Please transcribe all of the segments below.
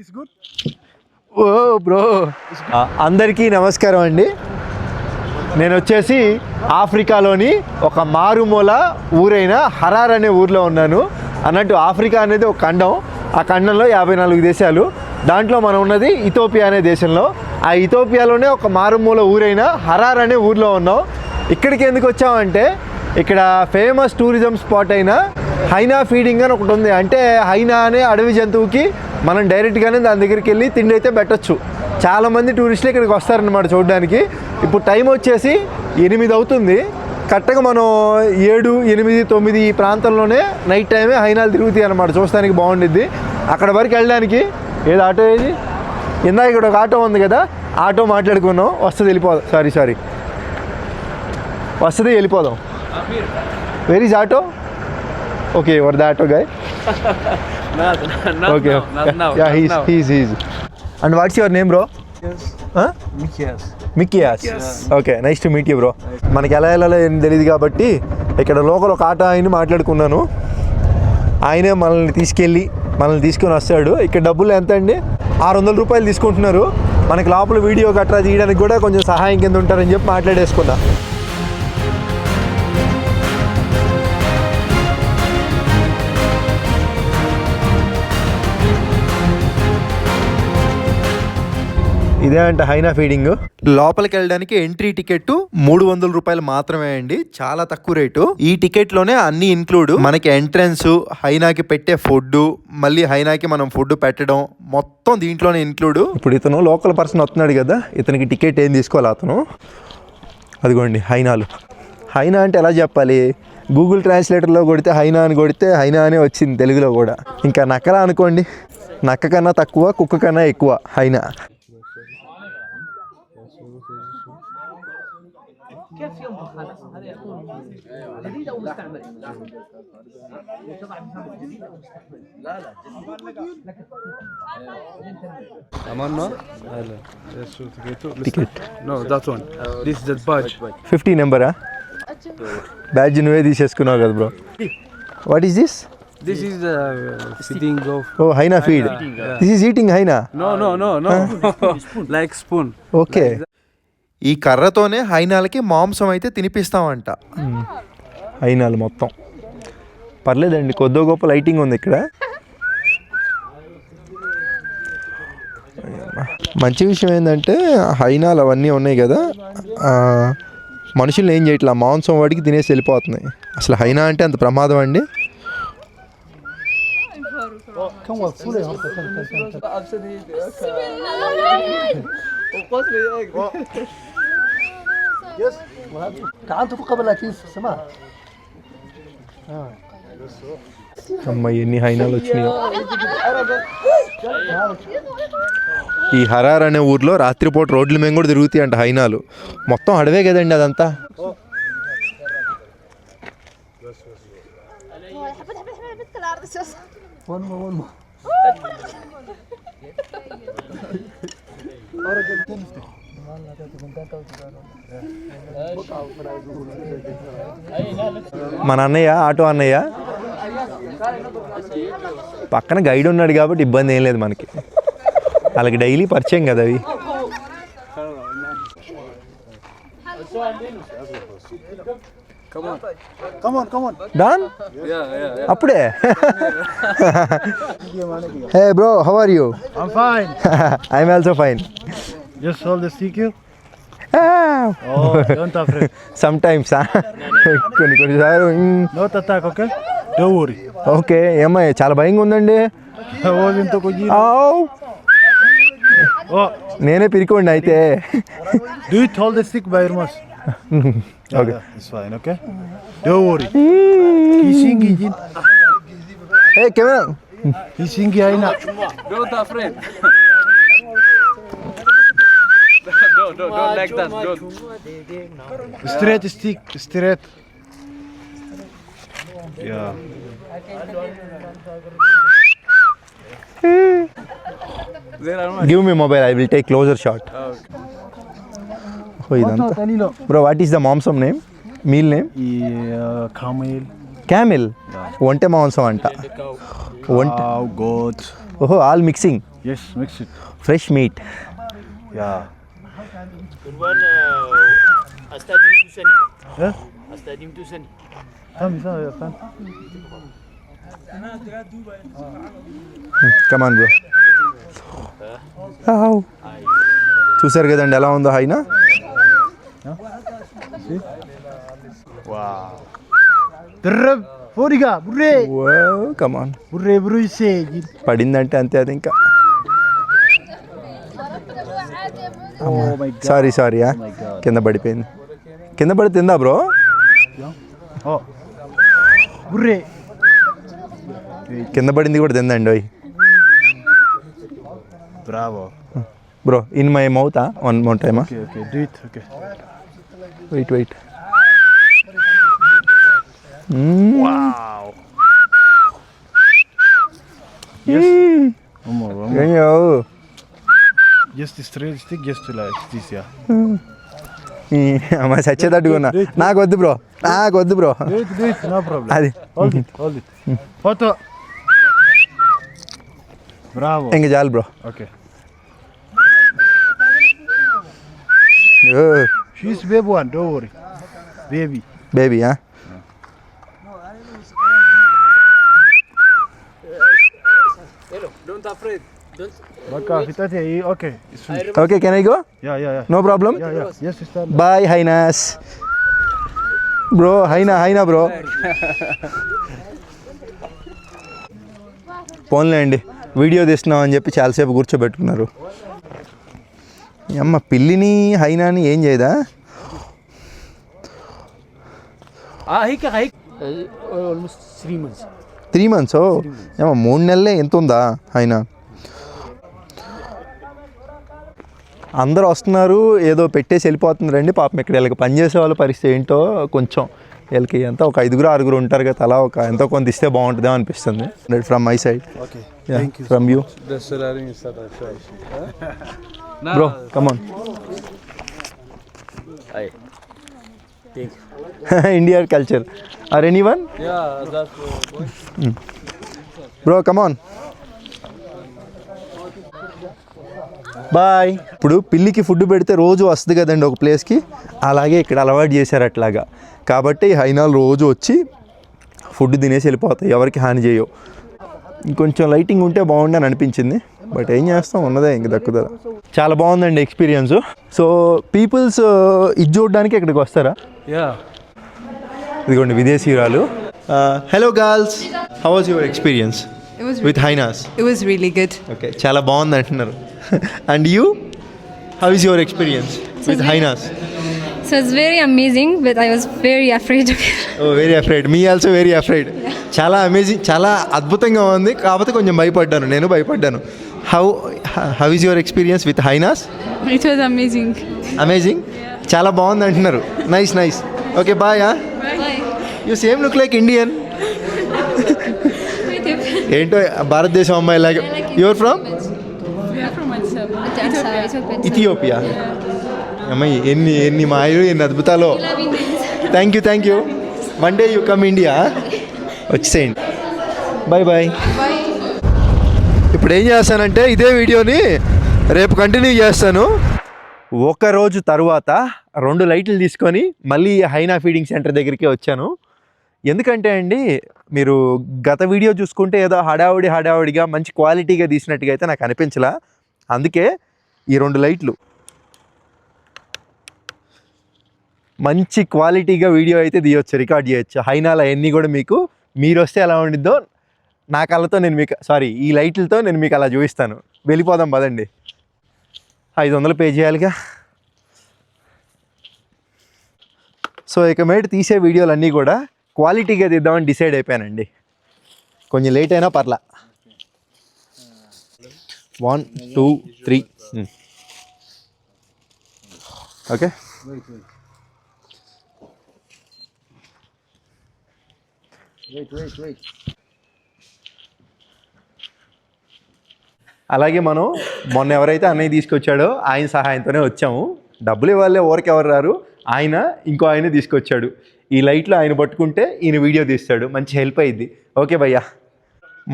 It's good oh bro. అందరికీ నమస్కారం అండి. నేను వచ్చేసి ఆఫ్రికాలోని ఒక మారుమూల ఊరైన హరార్ అనే ఊర్లో ఉన్నాను. అన్నట్టు ఆఫ్రికా అనేది ఒక ఖండం. ఆ ఖండంలో యాభై నాలుగు దేశాలు. దాంట్లో మనం ఉన్నది ఇథోపియా అనే దేశంలో. ఆ ఇథోపియాలోనే ఒక మారుమూల ఊరైన హరార్ అనే ఊర్లో ఉన్నాం. ఇక్కడికి ఎందుకు వచ్చామంటే ఇక్కడ ఫేమస్ టూరిజం స్పాట్ అయిన హైనా ఫీడింగ్ అని ఒకటి ఉంది. అంటే హైనా అనే అడవి జంతువుకి మనం డైరెక్ట్గానే దాని దగ్గరికి వెళ్ళి తిండి అయితే పెట్టచ్చు. చాలామంది టూరిస్టులు ఇక్కడికి వస్తారనమాట చూడడానికి. ఇప్పుడు టైం వచ్చేసి ఎనిమిది అవుతుంది. కరెక్ట్గా మనం ఏడు ఎనిమిది తొమ్మిది ఈ ప్రాంతంలోనే నైట్ టైమే హైనాలు తిరుగుతాయి అనమాట చూస్తానికి బాగుండిద్ది. అక్కడ వరకు వెళ్ళడానికి ఏది ఆటో ఏది ఇందాక ఇక్కడ ఒక ఆటో ఉంది కదా ఆటో మాట్లాడుకున్నాం. వస్తుంది వెళ్ళిపోదాం. సారీ సారీ వస్తుంది వెళ్ళిపోదాం. Where is auto okay where the auto guy Not, not okay now, not now. He's now. He's he's and what's your name bro Mikias. Mikias okay nice to meet you bro మనకి ఎలా వెళ్ళాలో ఏం తెలియదు కాబట్టి ఇక్కడ local ఒక auto ఆయన మాట్లాడుకున్నాను. ఆయనే మనల్ని తీసుకెళ్ళి మనల్ని తీసుకొని వస్తాడు. ఇక్కడ డబ్బులు ఎంత అండి ఆరు వందల రూపాయలు తీసుకుంటున్నారు. మనకి లోపల వీడియో గట్రా తీయడానికి కూడా కొంచెం సహాయం కింద ఉంటారని చెప్పి మాట్లాడేసుకున్నా. ఇదే అంట హైనా ఫీడింగ్. లోపలికి వెళ్ళడానికి ఎంట్రీ టికెట్ మూడు వందల రూపాయలు మాత్రమే అండి. చాలా తక్కువ రేటు. ఈ టికెట్లోనే అన్ని ఇన్క్లూడ్ మనకి ఎంట్రన్స్ హైనాకి పెట్టే ఫుడ్ మళ్ళీ హైనాకి మనం ఫుడ్ పెట్టడం మొత్తం దీంట్లోనే ఇన్క్లూడ్ ఇప్పుడు ఇతను లోకల్ పర్సన్ వస్తున్నాడు కదా ఇతనికి టికెట్ ఏం తీసుకోవాలి అతను? అదిగోండి హైనాలు. హైనా అంటే ఎలా చెప్పాలి? గూగుల్ ట్రాన్స్లేటర్లో కొడితే హైనా అని కొడితే హైనా అనే వచ్చింది తెలుగులో కూడా. ఇంకా నక్కలా అనుకోండి. నక్క కన్నా తక్కువ కుక్క కన్నా ఎక్కువ హైనా. Amanno? Hello. Yes, ticket. Ticket No, that one. This is the badge. Fifty నెంబరా badge నువ్వే తీసేసుకున్నావు కదా bro what is this This is the feeding of. Oh hyena feed this is eating hyena No, no, no, no. like spoon. Okay ఈ కర్రతోనే హైనాలకి మాంసం అయితే తినిపిస్తామంట. హైనాలు మొత్తం. పర్లేదండి కొద్దో గొప్ప లైటింగ్ ఉంది ఇక్కడ. మంచి విషయం ఏంటంటే హైనాలు అవన్నీ ఉన్నాయి కదా ఆ, మనుషులు ఏం చేయట్లా? మాంసం వాడికి తినేసి వెళ్ళిపోతున్నాయి. అసలు హైనా అంటే అంత ప్రమాదం అండి? تعال تفوق قبل لا تنسى سماع అమ్మ ఎన్ని హైనాలు వచ్చినాయో ఈ హరార్ అనే ఊర్లో రాత్రిపూట రోడ్ల మేము కూడా తిరుగుతాయి అంట హైనాలు మొత్తం అడవే కదండి అదంతా మన అన్నయ్య ఆటో అన్నయ్య. పక్కన గైడ్ ఉన్నాడు కాబట్టి ఇబ్బంది ఏం లేదు మనకి. వాళ్ళకి డైలీ పరిచయం కదా అవి. Come on. come on come on done Yeah, yeah, yeah. అప్పుడే hey bro how are you I'm fine I'm also fine just hold the stick here oh don't afraid sometimes కొన్ని కొన్నిసార్లు not attack okay don't worry okay ఏమయ్య చాలా భయంగా ఉందండి oh నేనే పిరికోండి అయితే do it hold the stick by your okay. It's fine, okay? Don't worry. Kisingi jin. Hey, come on. Kisingi haina. Don't afraid. don't, don't, don't like that. Don't. Straight stick, straight. Yeah. Give me mobile, I will take closer shot. Okay. Shot ఓ ఇదంతా Danilo bro what is the మాంసం name meal name uh, camel camel ఒంటె మాంసం అంట వంట Cow, goat. ఓహో all mixing Yes, mix it. Fresh meat Yeah. Astadim tu sani. Yeah? Astadim tu sani. Come, come, yeah, come. చూసారు కదండి ఎలా ఉందో burre. కమాన్. పడిందంటే అంతే అది ఇంకా Oh. Sorry sorry my God. కింద పడిపోయింది కింద పడి తిందా బ్రో Oh. కింద పడింది కూడా తిందండి Bravo. బ్రో ఇన్ మై మౌతా వన్ మోర్ టైమా. Wait wait stick, just to like this, yeah. అమ్మ చచ్చేటట్టుకున్నా నాకు వద్దు బ్రో నాకు వద్దు బ్రో. అది. Photo. Bravo. ఇంక చాలు bro Okay. Oh She's baby one, don't worry. Baby. బేబీయా Hello, don't afraid. Don't. Okay. Okay can I go Yeah, yeah, yeah. No problem Yeah, yeah. Yes, sister. Boy hyenas bro hyena hyena bro పోన్లే అండి video తీస్తున్నాం అని చెప్పి చాలాసేపు కూర్చోబెట్టుకున్నారు అమ్మ పిల్లిని హైనాని ఏం చేయదా? three months. త్రీ మంత్స్ ఏమో మూడు నెలలే ఎంత ఉందా హైనా? అందరూ వస్తున్నారు ఏదో పెట్టేసి వెళ్ళిపోతున్నారండి పాపం ఇక్కడ వీళ్ళకి పనిచేసే వాళ్ళ పరిస్థితి ఏంటో కొంచెం వీళ్ళకి ఎంత ఒక ఐదుగురు ఆరుగురు ఉంటారు కదా అలా ఒక ఎంతో కొంత ఇస్తే బాగుంటుందేమో అనిపిస్తుంది. From my side. From you bro come on Hi. Thank you. India culture or any one Yeah, that's uh, boy. Bro come on boy ఇప్పుడు పిల్లికి ఫుడ్ పెడితే రోజు వస్తుంది కదండి ఒక ప్లేస్కి అలాగే ఇక్కడ అలవాటు చేశారు అట్లాగా. కాబట్టి హైనాలు రోజు వచ్చి ఫుడ్ తినేసి వెళ్ళిపోతాయి. ఎవరికి హాని చేయవు. ఇంకొంచెం లైటింగ్ ఉంటే బాగుండు అని అనిపించింది. బట్ ఏం చేస్తాం? ఉన్నదే ఇంక దక్కుదా చాలా బాగుందండి ఎక్స్పీరియన్స్ సో పీపుల్స్ ఇది చూడడానికి ఇక్కడికి వస్తారా. ఇదిగోండి విదేశీయురాలు. Hello girls how was your experience with hyenas really good. Okay చాలా బాగుంది అంటున్నారు. And you how is your experience with hyenas very amazing, but I was very afraid of it. Oh very afraid me also very afraid చాలా amazing చాలా అద్భుతంగా ఉంది. కాకపోతే కొంచెం భయపడ్డాను. నేను భయపడ్డాను. How how is your experience with hyenas It was amazing. Amazing చాలా బాగుంది అంటున్నారు. Nice nice okay boy you same look like Indian ఏంటో భారతదేశం అమ్మాయి లాగా. యువర్ ఫ్రమ్ ఇథియోపియా అమ్మాయి ఎన్ని ఎన్ని మాయలు ఎన్ని అద్భుతాలు. Thank you thank you one day you come India వచ్చేసేయండి బాయ్ బాయ్ ఇప్పుడు ఏం చేస్తానంటే ఇదే వీడియోని రేపు కంటిన్యూ చేస్తాను. ఒక రోజు తరువాత రెండు లైట్లు తీసుకొని మళ్ళీ హైనా ఫీడింగ్ సెంటర్ దగ్గరికి వచ్చాను. ఎందుకంటే అండి మీరు గత వీడియో చూసుకుంటే ఏదో హడావుడి హడావుడిగా మంచి క్వాలిటీగా తీసినట్టుగా అయితే నాకు అనిపించలా. అందుకే ఈ రెండు లైట్లు. మంచి క్వాలిటీగా వీడియో అయితే తీయొచ్చు రికార్డ్ చేయొచ్చు. హైనాల అన్నీ కూడా మీకు మీరు వస్తే ఎలా ఉండిద్దో నా కళ్ళతో నేను మీకు సారీ ఈ లైట్లతో నేను మీకు అలా చూపిస్తాను. వెళ్ళిపోదాం పదండి. ఐదు వందలు పే చేయాలిగా. సో ఇక మేట తీసే వీడియోలన్నీ కూడా క్వాలిటీగా తీద్దామని డిసైడ్ అయిపోయానండి. కొంచెం లేట్ అయినా పర్లా. వన్ టూ త్రీ ఓకే అలాగే మనం మొన్న ఎవరైతే అన్నయ్య తీసుకొచ్చాడో ఆయన సహాయంతోనే వచ్చాము. డబ్బులు ఇవ్వాలే ఊరికి ఎవరు రారు. ఆయన ఇంకో ఆయన తీసుకొచ్చాడు. ఈ లైట్లో ఆయన పట్టుకుంటే ఈయన వీడియో తీస్తాడు. మంచి హెల్ప్ అయ్యిద్ది. ఓకే భయ్యా.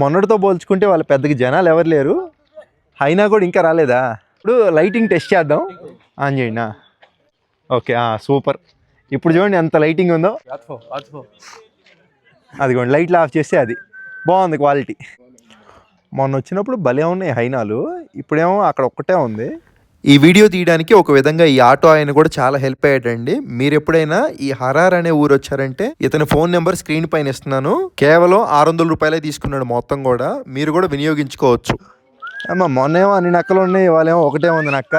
మొన్నటితో పోల్చుకుంటే వాళ్ళ పెద్దగా జనాలు ఎవరు లేరు. అయినా కూడా ఇంకా రాలేదా? ఇప్పుడు లైటింగ్ టెస్ట్ చేద్దాం. ఆన్ చేయండి ఓకే సూపర్. ఇప్పుడు చూడండి ఎంత లైటింగ్ ఉందో. అదిగోండి లైట్లు ఆఫ్ చేస్తే అది. బాగుంది క్వాలిటీ. మొన్న వచ్చినప్పుడు భలే ఉన్నాయి హైనాలు. ఇప్పుడేమో అక్కడ ఒక్కటే ఉంది. ఈ వీడియో తీయడానికి ఒక విధంగా ఈ ఆటో ఆయన కూడా చాలా హెల్ప్ అయ్యాడండి. మీరు ఎప్పుడైనా ఈ హరార్ అనే ఊరు వచ్చారంటే ఇతని ఫోన్ నెంబర్ స్క్రీన్ పైన ఇస్తున్నాను. కేవలం ఆరు వందల రూపాయలే తీసుకున్నాడు మొత్తం కూడా. మీరు కూడా వినియోగించుకోవచ్చు. అమ్మ మొన్నేమో అన్ని నక్కలు ఉన్నాయి వాళ్ళేమో ఒకటే ఉంది నక్క.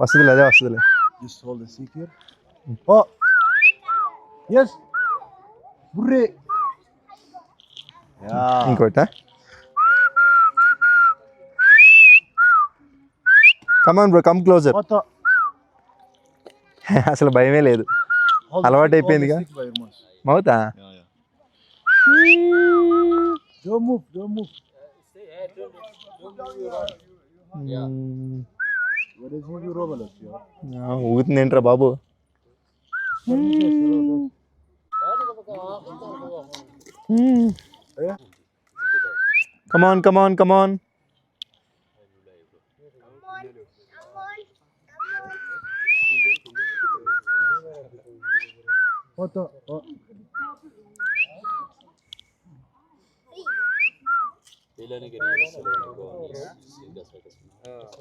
వస్తుందిలే అదే వస్తుందిలే. Yeah. ఇంకోట come on bro come closer? అసలు భయమే లేదు అలవాటు అయిపోయిందిగా. the stick by your Mm. Come on, come on, come on. What the? What?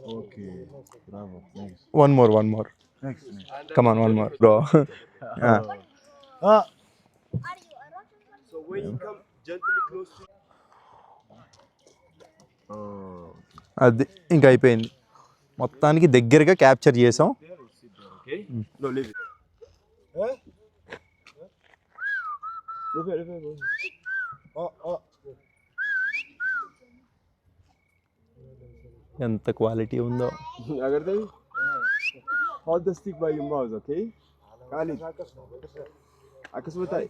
Okay, bravo. One more, one more. Thanks. Come on, one more, yeah. Ah. So when you come gently close to అది ఇంకా అయిపోయింది మొత్తానికి దగ్గరగా capture చేసాం Okay? No, leave it. Huh? Leave it, leave it, leave it. Oh, oh. ఎంత quality ఉందో అగర్దే hold the stick by your mouth okay కానీ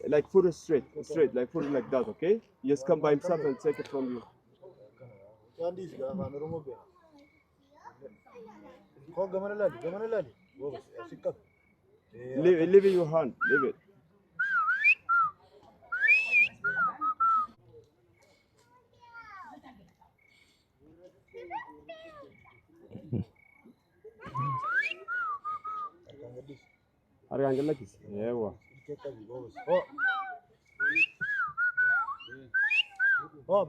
Like food is straight, straight, like food like that, okay? He just come by himself and take it from you. Leave, leave in your hand, leave it. Harga angelakis, yeah, well. Oh. Oh,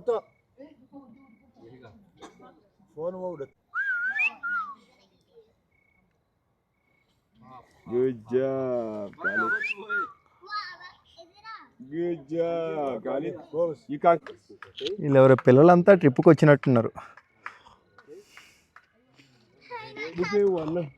to. Phone mo udah. Good job, Khalid. Good job, Khalid. You can't. వీళ్ళు ఎవరో పిల్లలంతా ట్రిప్కి వచ్చినట్టున్నారు Look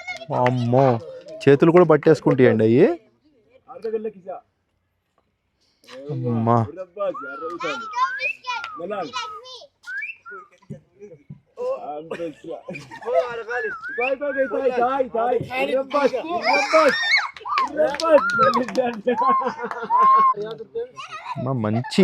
అమ్మో చేతులు కూడా పట్టేసుకుంటాయండి అయ్యి. మంచి.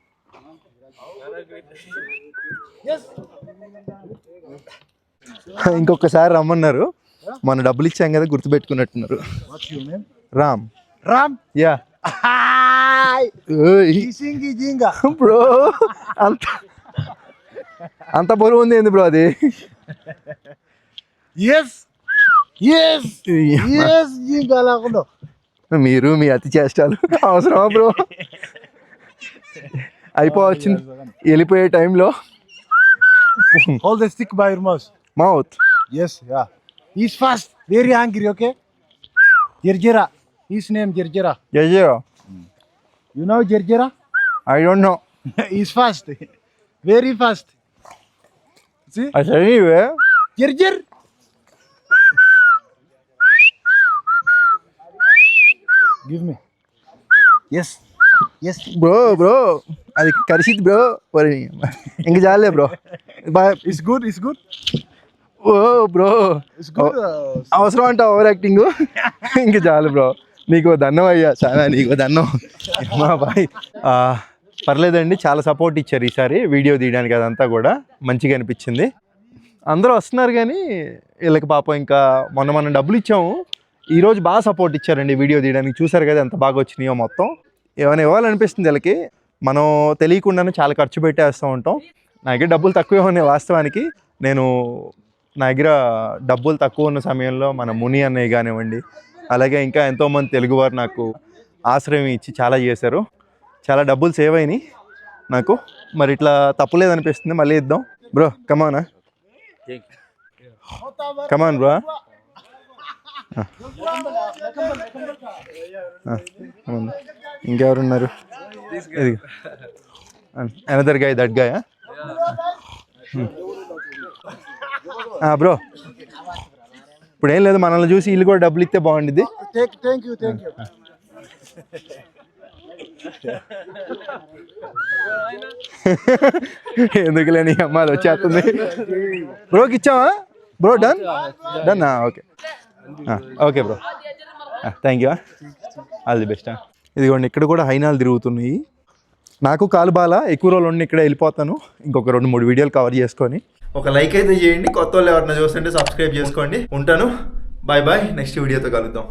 ఇంకొకసారి రమ్మన్నారు. మన డబ్బులు ఇచ్చాం కదా గుర్తుపెట్టుకున్నట్టున్నారు? రామ్. Ram. యా. బ్రో అంత అంత బరువు ఉంది ఏంది బ్రో అది? ఎస్ ఎస్ ఎస్ మీరు మీ అతి చేష్టాలు అవసరమా బ్రో? అయిపోవచ్చింది వెళ్ళిపోయే టైంలో hold the stick by your mouth mouth yes yeah is fast very angry okay జర్జరా is name జర్జరా జయజీరో you know జర్జరా I don't know is fast very fast అసలు ఇవే జర్జర్ give me yes yes bro bro అది కరిసిద్ bro ఇంక చాలే bro boy it's good it's good oh bro అవసరం అంట ఓవర్ యాక్టింగ్ ఇంక చాలు బ్రో నీకు దన్నం అయ్యా చాలా నీకు దన్నం మా బాయ్ పర్లేదండి చాలా సపోర్ట్ ఇచ్చారు ఈసారి వీడియో తీయడానికి అదంతా కూడా మంచిగా అనిపించింది అందరూ వస్తున్నారు కానీ వీళ్ళకి పాపం ఇంకా మొన్న మనం డబ్బులు ఇచ్చాము ఈరోజు బాగా సపోర్ట్ ఇచ్చారండి వీడియో తీయడానికి చూసారు కదా ఎంత బాగా వచ్చినాయో మొత్తం ఏమైనా ఇవ్వాలనిపిస్తుంది వీళ్ళకి? మనం తెలియకుండానే చాలా ఖర్చు పెట్టేస్తూ ఉంటాం. నా దగ్గర డబ్బులు తక్కువే ఉన్నాయి వాస్తవానికి. నేను నా దగ్గర డబ్బులు తక్కువ ఉన్న సమయంలో మన ముని అన్నయ్య కానివ్వండి అలాగే ఇంకా ఎంతోమంది తెలుగువారు నాకు ఆశ్రయం ఇచ్చి చాలా చేశారు. చాలా డబ్బులు సేవ్ అయినాయి నాకు. మరి ఇట్లా తప్పులేదనిపిస్తుంది మళ్ళీ ఇద్దాం. బ్రో కమానా కమాన్ బ్రో ఇంకెవరున్నారు? అనదర్ గాయ దట్ గాయ బ్రో ఇప్పుడు ఏం లేదు మనల్ని చూసి ఇల్లు కూడా డబ్బులు ఇస్తే బాగుండిద్ది. ఎందుకు లేని అమ్మ అది వచ్చేస్తుంది? బ్రోకి ఇచ్చావా? Bro done done okay okay bro thank you all the best ఇదిగోండి ఇక్కడ కూడా హైనాలు తిరుగుతున్నాయి. నాకు కాలు బాల ఎక్కువ రోజులు ఉండి ఇక్కడ వెళ్ళిపోతాను. ఇంకొక రెండు మూడు వీడియోలు కవర్ చేసుకొని. ఒక లైక్ అయితే చేయండి. కొత్త వాళ్ళు ఎవరైనా చూస్తుంటే సబ్స్క్రైబ్ చేసుకోండి. ఉంటాను. బాయ్ బాయ్ నెక్స్ట్ వీడియోతో కలుద్దాం.